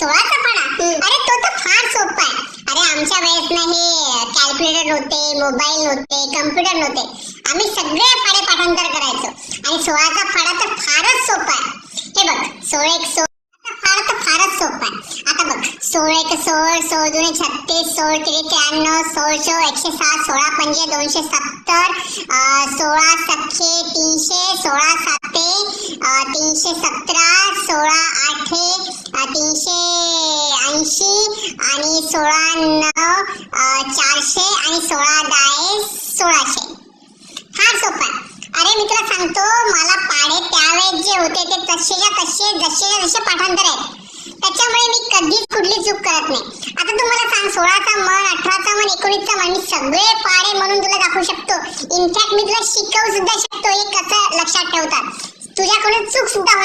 सोळाचा पाढा अरे तो तर फार सोपा आहे. अरे आमच्या वेळेस ना हे कॅल्क्युलेटर नव्हते मोबाईल नव्हते कम्प्युटर नव्हते. आम्ही सगळे पाढे पाठांतर करायचो. आणि सोळाचा फाडा तर फारच सोपा आहे. हे बघ सोळ एक सोळ फाड तर फारच सोपा आहे. आता बघ सोळ एक सोळ सोळ दोन छत्तीस सोळ तिरी त्र्याण्णव सोळशे एकशे सात सोळा पंचे दोनशे सत्तर सोळा सख्खे तीनशे सोळा साते तीनशे सतरा सोळा आठे तीनशे सोळा नऊ चारशे आणि सोळा दहा सोळाशे. फार सोपा अरे मी तुला सांगतो मला पाडे त्यावेळेस जे होते ते तसेच्या तसे जसेच्या जसे पाठांतर आहेत. त्याच्यामुळे मी कधीच कुठली चूक करत नाही. आता तू मला सांग सोळाचा मन अठराचा मन एकोणीसचा मन मी सगळे पाडे म्हणून तुला दाखवू शकतो. इनफॅक्ट मी तुला शिकवू सुद्धा शकतो हे कसं लक्षात ठेवतात. तुझ्याकडून चूक सुद्धा